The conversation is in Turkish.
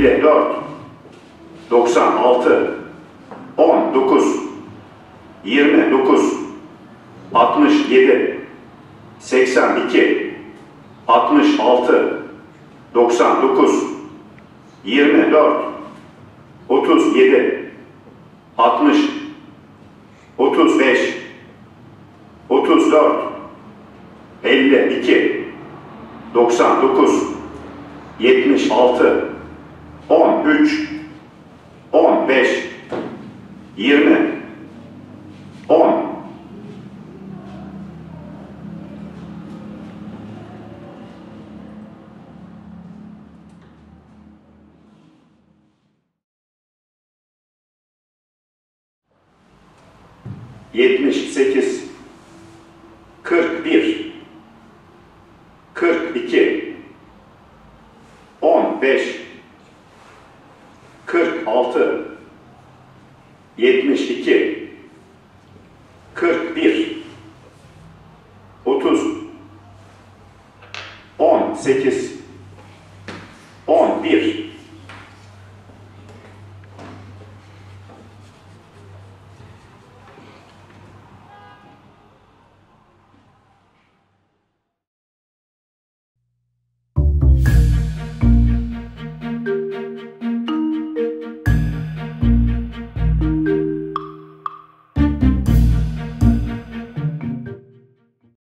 54 96 19 29 67 82 66 99 24 37 60 35 34 52 99 76 13 15 20 10 78 41 42 15 46 72 41 30 18 11